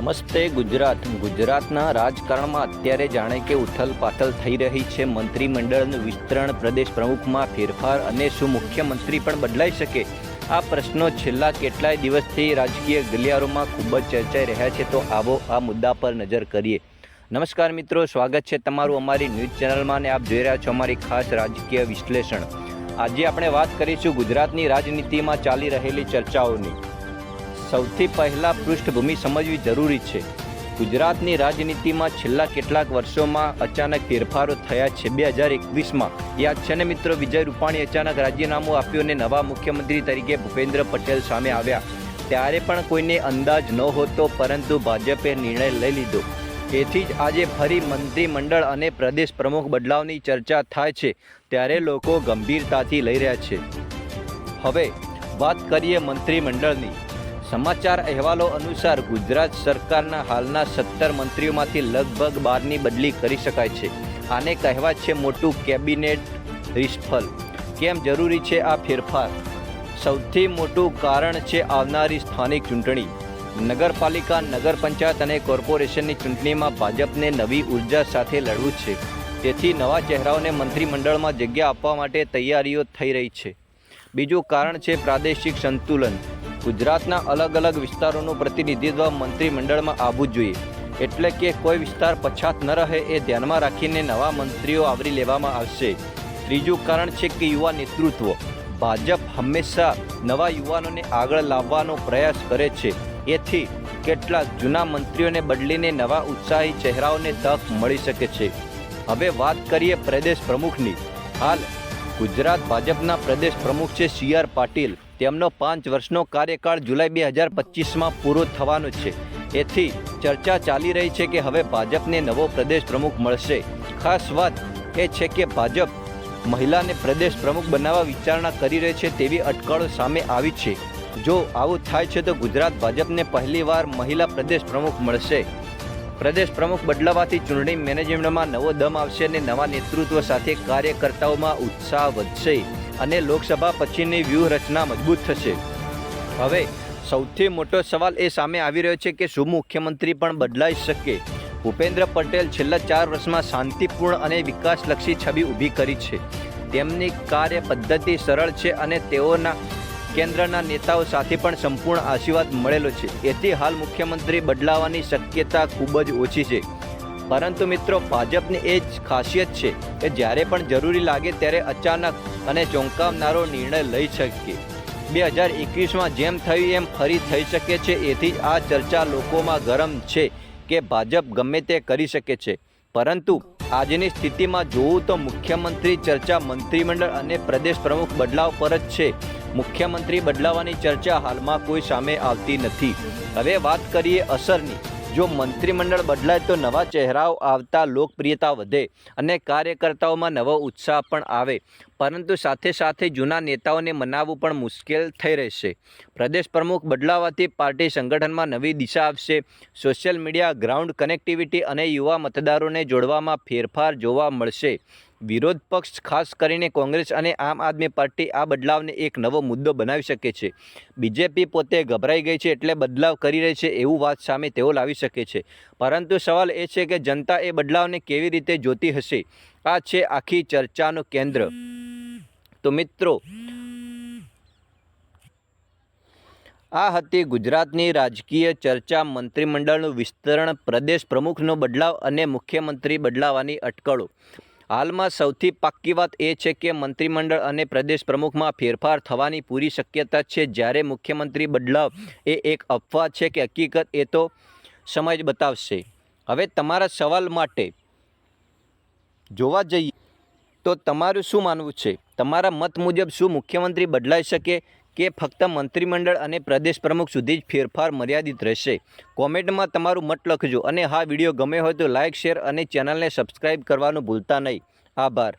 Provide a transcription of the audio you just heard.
નમસ્તે, ગુજરાત. ગુજરાતના રાજકારણમાં અત્યારે જાણે કે ઉથલ પાથલ થઈ રહી છે. મંત્રીમંડળનું વિસ્તરણ પ્રદેશ પ્રમુખમાં ફેરફાર અને શું મુખ્યમંત્રી પણ બદલાઈ શકે? આ પ્રશ્નો છેલ્લા કેટલાય દિવસથી રાજકીય ગલિયારોમાં ખૂબ જ ચર્ચાઈ રહ્યા છે. તો આવો આ મુદ્દા પર નજર કરીએ. નમસ્કાર મિત્રો, સ્વાગત છે તમારું અમારી ન્યૂઝ ચેનલમાં અને આપ જોઈ રહ્યા છો અમારી ખાસ રાજકીય વિશ્લેષણ. આજે આપણે વાત કરીશું ગુજરાતની રાજનીતિમાં ચાલી રહેલી ચર્ચાઓની. સૌથી પહેલાં પૃષ્ઠભૂમિ સમજવી જરૂરી છે. ગુજરાતની રાજનીતિમાં છેલ્લા કેટલાક વર્ષોમાં અચાનક ફેરફારો થયા છે. બે હજાર એકવીસમાં યાદ છે ને મિત્રો, વિજય રૂપાણી અચાનક રાજીનામું આપ્યું અને નવા મુખ્યમંત્રી તરીકે ભૂપેન્દ્ર પટેલ સામે આવ્યા. ત્યારે પણ કોઈને અંદાજ નહોતો પરંતુ ભાજપે નિર્ણય લઈ લીધો. તેથી જ આજે ફરી મંત્રીમંડળ અને પ્રદેશ પ્રમુખ બદલાવની ચર્ચા થાય છે. ત્યારે લોકો ગંભીરતાથી લઈ રહ્યા છે. હવે વાત કરીએ મંત્રીમંડળની. સમાચાર અહેવાલો અનુસાર ગુજરાત સરકારના હાલના સત્તર મંત્રીઓમાંથી લગભગ બારની બદલી કરી શકાય છે. આને કહેવાય છે મોટું કેબિનેટ રિસ્ફલ કેમ જરૂરી છે આ ફેરફાર? સૌથી મોટું કારણ છે આવનારી સ્થાનિક ચૂંટણી. નગરપાલિકા નગર પંચાયત અને કોર્પોરેશનની ચૂંટણીમાં ભાજપને નવી ઊર્જા સાથે લડવું છે. તેથી નવા ચહેરાઓને મંત્રીમંડળમાં જગ્યા આપવા માટે તૈયારીઓ થઈ રહી છે. બીજું કારણ છે પ્રાદેશિક સંતુલન. ગુજરાતના અલગ અલગ વિસ્તારોનું પ્રતિનિધિત્વ મંત્રીમંડળમાં આવવું જોઈએ. એટલે કે કોઈ વિસ્તાર પછાત ન રહે એ ધ્યાનમાં રાખીને નવા મંત્રીઓ આવરી લેવામાં આવશે. ત્રીજું કારણ છે કે યુવા નેતૃત્વ. ભાજપ હંમેશા નવા યુવાનોને આગળ લાવવાનો પ્રયાસ કરે છે. એથી કેટલાક જૂના મંત્રીઓને બદલીને નવા ઉત્સાહી ચહેરાઓને તક મળી શકે છે. હવે વાત કરીએ પ્રદેશ પ્રમુખની. હાલ ગુજરાત ભાજપના પ્રદેશ પ્રમુખ છે સી આર પાટીલ. તેમનો પાંચ વર્ષનો કાર્યકાળ જુલાઈ બે હજાર પચીસમાં પૂરો થવાનો છે. એથી ચર્ચા ચાલી રહી છે કે હવે ભાજપને નવો પ્રદેશ પ્રમુખ મળશે. ખાસ વાત એ છે કે ભાજપ મહિલાને પ્રદેશ પ્રમુખ બનાવવા વિચારણા કરી રહી છે તેવી અટકળો સામે આવી છે. જો આવું થાય છે તો ગુજરાત ભાજપને પહેલીવાર મહિલા પ્રદેશ પ્રમુખ મળશે. પ્રદેશ પ્રમુખ બદલાવાથી ચૂંટણી મેનેજમેન્ટમાં નવો દમ આવશે અને નવા નેતૃત્વ સાથે કાર્યકર્તાઓમાં ઉત્સાહ વધશે. અને લોકસભા પછીની વ્યૂહરચના મજબૂત થશે. હવે, સૌથી મોટો સવાલ એ સામે આવી રહ્યો છે કે શું મુખ્યમંત્રી પણ બદલાઈ શકે? ભૂપેન્દ્ર પટેલ છેલ્લા ચાર વર્ષમાં શાંતિપૂર્ણ અને વિકાસલક્ષી છબી ઊભી કરી છે. તેમની કાર્ય પદ્ધતિ સરળ છે અને તેઓના, કેન્દ્રના નેતાઓ સાથે પણ સંપૂર્ણ આશીર્વાદ મળેલો છે. એથી હાલ મુખ્યમંત્રી બદલાવાની શક્યતા ખૂબ જ ઓછી છે. પરંતુ મિત્રો, ભાજપની એ જ ખાસિયત છે કે જ્યારે પણ જરૂરી લાગે ત્યારે અચાનક અને ચોંકાવનારો નિર્ણય લઈ શકે બે હજાર એકવીસમાં જેમ થયું એમ ફરી થઈ શકે છે, એથી આ ચર્ચા લોકોમાં ગરમ છે કે ભાજપ ગમે તે કરી શકે છે. પરંતુ આજની સ્થિતિમાં જોવું તો મુખ્યમંત્રી ચર્ચા મંત્રીમંડળ અને પ્રદેશ પ્રમુખ બદલાવ પર જ છે. મુખ્યમંત્રી બદલાવાની ચર્ચા હાલમાં કોઈ સામે આવતી નથી. હવે વાત કરીએ અસરની. જો મંત્રીમંડળ બદલાય તો નવા ચહેરાઓ આવતા લોકપ્રિયતા વધે અને કાર્યકર્તાઓમાં નવો ઉત્સાહ પણ આવે. પરંતુ સાથે સાથે જૂના નેતાઓને મનાવવું પણ મુશ્કેલ થઈ રહેશે. પ્રદેશ પ્રમુખ બદલાવાથી પાર્ટી સંગઠનમાં નવી દિશા આવશે સોશિયલ મીડિયા, ગ્રાઉન્ડ કનેક્ટિવિટી અને યુવા મતદારોને જોડવામાં ફેરફાર જોવા મળશે. વિરોધ પક્ષ ખાસ કરીને કોંગ્રેસ અને આમ આદમી પાર્ટી આ બદલાવને એક નવો મુદ્દો બનાવી શકે છે. બીજેપી પોતે ગભરાઈ ગઈ છે એટલે બદલાવ કરી રહી છે એવું વાત સામે તેઓ લાવી શકે છે. પરંતુ સવાલ એ છે કે જનતા એ બદલાવને કેવી રીતે જોતી હશે? આ છે આખી ચર્ચાનું કેન્દ્ર. તો મિત્રો, આ હતી ગુજરાતની રાજકીય ચર્ચા મંત્રીમંડળનું વિસ્તરણ, પ્રદેશ પ્રમુખનો બદલાવ અને મુખ્યમંત્રી બદલાવાની અટકળો. હાલમાં સૌથી પાક્કી વાત એ છે કે મંત્રીમંડળ અને પ્રદેશ પ્રમુખમાં ફેરફાર થવાની પૂરી શક્યતા છે. જ્યારે મુખ્યમંત્રી બદલાવ એ એક અફવા છે કે હકીકત એ તો સમય જ બતાવશે. હવે તમારા સવાલ માટે જોવા જઈએ તો તમારું શું માનવું છે? તમારા મત મુજબ શું મુખ્યમંત્રી બદલાઈ શકે? કે ફક્ત મંત્રીમંડળ અને પ્રદેશ પ્રમુખ સુધી જ ફેરફાર મર્યાદિત રહેશે. કોમેન્ટમાં તમારું મત લખજો અને હા, વીડિયો ગમે હોય તો લાઇક શેર અને ચેનલને સબસ્ક્રાઈબ કરવાનું ભૂલતા નહીં. આભાર.